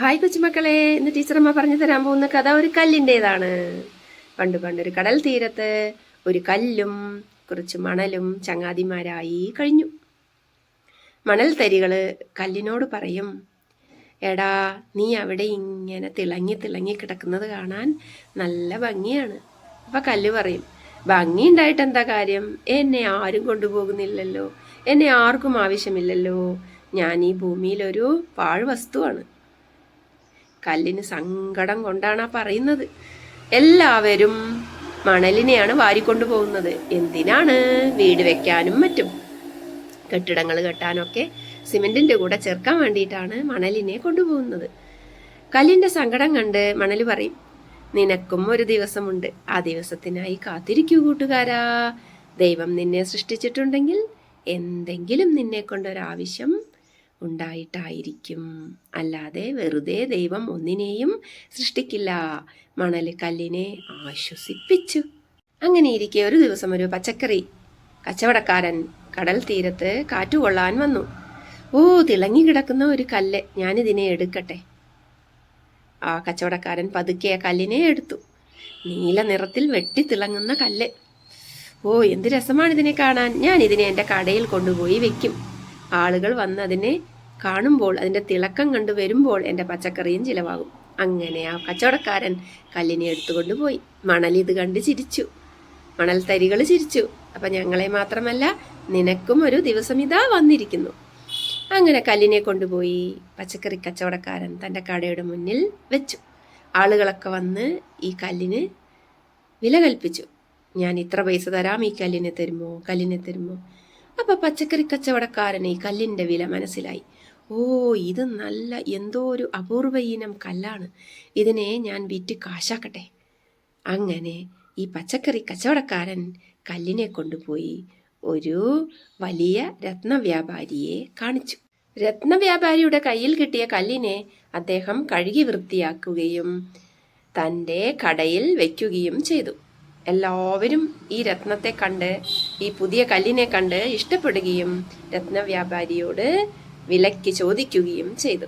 Hi കൊച്ചുമക്കളെ ഇന്ന് ടീച്ചറമ്മ പറഞ്ഞു തരാൻ പോകുന്ന കഥ ഒരു കല്ലിന്റെതാണ്. പണ്ട് പണ്ടൊരു കടൽ തീരത്ത് ഒരു കല്ലും കുറച്ച് മണലും ചങ്ങാതിമാരായി കഴിഞ്ഞു. മണൽ തരികൾ കല്ലിനോട് പറയും എടാ നീ അവിടെ ഇങ്ങനെ തിളങ്ങി തിളങ്ങി കിടക്കുന്നത് കാണാൻ നല്ല ഭംഗിയാണ്. അപ്പൊ കല്ല് പറയും ഭംഗി ഉണ്ടായിട്ട് എന്താ കാര്യം? എന്നെ ആരും കൊണ്ടുപോകുന്നില്ലല്ലോ. എന്നെ ആർക്കും ആവശ്യമില്ലല്ലോ. ഞാൻ ഈ ഭൂമിയിലൊരു പാഴ് വസ്തുവാണ് കല്ലിന് സങ്കടം കൊണ്ടാണ് പറയുന്നത്. എല്ലാവരും മണലിനെയാണ് വാരിക്കൊണ്ടു പോകുന്നത്. എന്തിനാണ് വീട് വെക്കാനും മറ്റും? കെട്ടിടങ്ങൾ കെട്ടാനൊക്കെ സിമെന്റിന്റെ കൂടെ ചേർക്കാൻ വേണ്ടിയിട്ടാണ് മണലിനെ കൊണ്ടുപോകുന്നത്. കല്ലിന്റെ സങ്കടം കണ്ട് മണൽ പറയും നിനക്കും ഒരു ദിവസമുണ്ട്. ആ ദിവസത്തിനായി കാത്തിരിക്കൂ കൂട്ടുകാരാ. ദൈവം നിന്നെ സൃഷ്ടിച്ചിട്ടുണ്ടെങ്കിൽ എന്തെങ്കിലും നിന്നെ കൊണ്ടൊരാവശ്യം ഉണ്ടായിട്ടായിരിക്കും. അല്ലാതെ വെറുതെ ദൈവം ഒന്നിനെയും സൃഷ്ടിക്കില്ല. മണൽ കല്ലിനെ ആശ്വസിപ്പിച്ചു. അങ്ങനെ ഇരിക്കെ ഒരു ദിവസം ഒരു പച്ചക്കറി കച്ചവടക്കാരൻ കടൽ തീരത്ത് കാറ്റുകൊള്ളാൻ വന്നു. ഓ തിളങ്ങി കിടക്കുന്ന ഒരു കല്ല് ഞാനിതിനെ എടുക്കട്ടെ. ആ കച്ചവടക്കാരൻ പതുക്കെ ആ കല്ലിനെ എടുത്തു. നീല നിറത്തിൽ വെട്ടി തിളങ്ങുന്ന കല്ല്. ഓ എന്ത് രസമാണ് ഇതിനെ കാണാൻ. ഞാൻ ഇതിനെ എന്റെ കടയിൽ കൊണ്ടുപോയി വെക്കും. ആളുകൾ വന്ന് അതിനെ കാണുമ്പോൾ അതിന്റെ തിളക്കം കണ്ടു വരുമ്പോൾ എന്റെ പച്ചക്കറിയും ചിലവാകും. അങ്ങനെ ആ കച്ചവടക്കാരൻ കല്ലിനെ എടുത്തുകൊണ്ട് പോയി. മണൽ ഇത് കണ്ട് ചിരിച്ചു. മണൽ തരികൾ ചിരിച്ചു. അപ്പൊ ഞങ്ങളെ മാത്രമല്ല നിനക്കും ഒരു ദിവസം ഇതാ വന്നിരിക്കുന്നു. അങ്ങനെ കല്ലിനെ കൊണ്ടുപോയി പച്ചക്കറി കച്ചവടക്കാരൻ തന്റെ കടയുടെ മുന്നിൽ വെച്ചു. ആളുകളൊക്കെ വന്ന് ഈ കല്ലിന് വില കൽപ്പിച്ചു. ഞാൻ ഇത്ര പൈസ തരാം ഈ കല്ലിനെ തരുമോ? കല്ലിനെ തരുമോ? അപ്പൊ പച്ചക്കറി കച്ചവടക്കാരന് ഈ കല്ലിന്റെ വില മനസ്സിലായി. ഓ ഇത് നല്ല എന്തോ ഒരു അപൂർവ ഇനം കല്ലാണ്. ഇതിനെ ഞാൻ വിറ്റ് കാശാക്കട്ടെ. അങ്ങനെ ഈ പച്ചക്കറി കച്ചവടക്കാരൻ കല്ലിനെ കൊണ്ടുപോയി ഒരു വലിയ രത്നവ്യാപാരിയെ കാണിച്ചു. രത്നവ്യാപാരിയുടെ കയ്യിൽ കിട്ടിയ കല്ലിനെ അദ്ദേഹം കഴുകി വൃത്തിയാക്കുകയും തന്റെ കടയിൽ വയ്ക്കുകയും ചെയ്തു. എല്ലാവരും ഈ രത്നത്തെ കണ്ട് ഈ പുതിയ കല്ലിനെ കണ്ട് ഇഷ്ടപ്പെടുകയും രത്നവ്യാപാരിയോട് വിലയ്ക്ക് ചോദിക്കുകയും ചെയ്തു.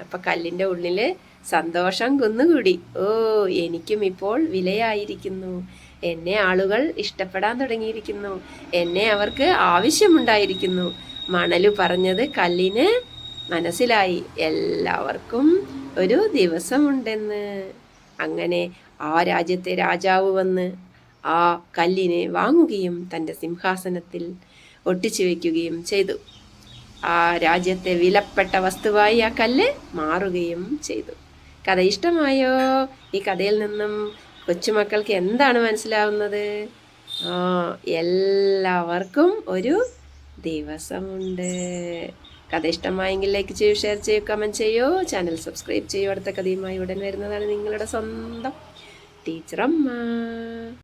അപ്പൊ കല്ലിന്റെ ഉള്ളിൽ സന്തോഷം കുന്നുകൂടി. ഓ എനിക്കും ഇപ്പോൾ വിലയായിരിക്കുന്നു. എന്നെ ആളുകൾ ഇഷ്ടപ്പെടാൻ തുടങ്ങിയിരിക്കുന്നു. എന്നെ അവർക്ക് ആവശ്യമുണ്ടായിരിക്കുന്നു. മണലു പറഞ്ഞത് കല്ലിന് മനസ്സിലായി. എല്ലാവർക്കും ഒരു ദിവസമുണ്ടെന്ന്. അങ്ങനെ ആ രാജ്യത്തെ രാജാവ് വന്ന് ആ കല്ലിനെ വാങ്ങുകയും തന്റെ സിംഹാസനത്തിൽ ഒട്ടിച്ചു വയ്ക്കുകയും ചെയ്തു. ആ രാജ്യത്തെ വിലപ്പെട്ട വസ്തുവായി ആ കല്ല് മാറുകയും ചെയ്തു. കഥ ഇഷ്ടമായോ? ഈ കഥയിൽ നിന്നും കൊച്ചുമക്കൾക്ക് എന്താണ് മനസ്സിലാവുന്നത്? എല്ലാവർക്കും ഒരു ദിവസമുണ്ട്. കഥ ഇഷ്ടമായെങ്കിൽ ലൈക്ക് ചെയ്യൂ ഷെയർ ചെയ്യൂ കമന്റ് ചെയ്യൂ. ചാനൽ സബ്സ്ക്രൈബ് ചെയ്യൂ. അടുത്ത കഥയുമായി ഉടൻ വരുന്നതാണ് നിങ്ങളുടെ സ്വന്തം ടീച്ചറമ്മ.